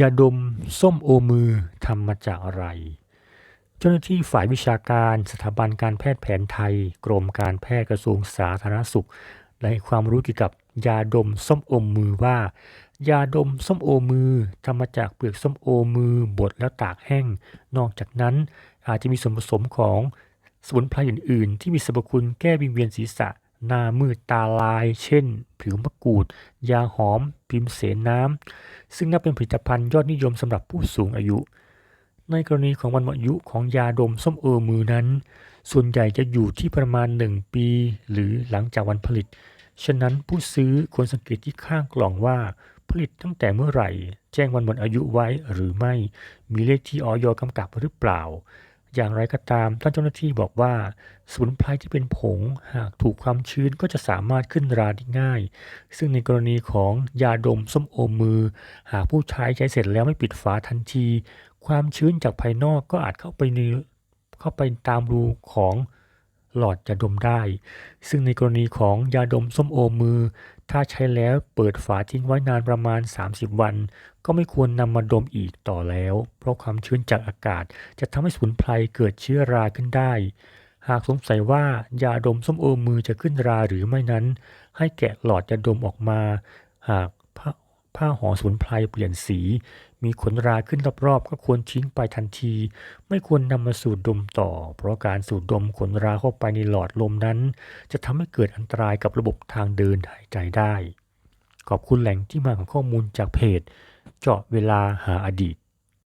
ยาดมส้มโอมือทำมาจากอะไร เจ้าหน้าที่ฝ่ายวิชาการสถาบันการแพทย์แผนไทย กรมการแพทย์กระทรวงสาธารณสุขได้ให้ความรู้เกี่ยวกับยาดมส้มโอมือว่า ยาดมส้มโอมือทำมาจากเปลือกส้มโอมือบดแล้วตากแห้ง นอกจากนั้นอาจจะมีส่วนผสมของสมุนไพรอื่นๆ ที่มีสรรพคุณแก้วิงเวียนศีรษะ หน้ามืดตาลาย เช่น ผิวมะกรูด ยาหอม พิมเสนน้ำ ซึ่งนับเป็นผลิตภัณฑ์ยอดนิยมสำหรับผู้สูงอายุ ในกรณีของวันหมดอายุของยาดมส้มโอมือนั้น ส่วนใหญ่จะอยู่ที่ประมาณ 1 ปี หรือหลังจากวันผลิต ฉะนั้นผู้ซื้อควรสังเกตที่ข้างกล่องว่าผลิตตั้งแต่เมื่อไหร่ แจ้งวันหมดอายุไว้หรือไม่ มีเลขที่ออยกำกับหรือเปล่า อย่างไรก็ตามท่านเจ้าหน้าที่บอกว่าสมุนไพรที่เป็นผงหากถูกความชื้นก็จะสามารถขึ้นราได้ง่าย ซึ่งในกรณีของยาดมส้มโอมือ หากผู้ใช้ใช้เสร็จแล้วไม่ปิดฝาทันที ความชื้นจากภายนอกก็อาจเข้าไปในเข้าไปตามรูของหลอดยาดมได้ ซึ่งในกรณีของยาดมส้มโอมือ ถ้าใช้แล้วเปิดฝาทิ้งไว้นานประมาณ 30 วัน ก็ไม่ควรนำมาดมอีกต่อแล้ว เพราะความชื้นจากอากาศ จะทำให้สมุนไพรเกิดเชื้อราขึ้นได้ หากสงสัยว่ายาดมส้มโอมือจะขึ้นราหรือไม่นั้น ให้แกะหลอดยาดมออกมา หาก ผ้าห่อสมุนไพรเปลี่ยนสี มีขนราขึ้นรอบๆ ก็ควรทิ้งไปทันที ไม่ควรนำมาสูดดมต่อ เพราะการสูดดมขนราเข้าไปในหลอดลมนั้น จะทำให้เกิดอันตรายกับระบบทางเดินหายใจได้ ขอบคุณแหล่งที่มาของข้อมูลจากเพจ เจาะเวลาหาอดีต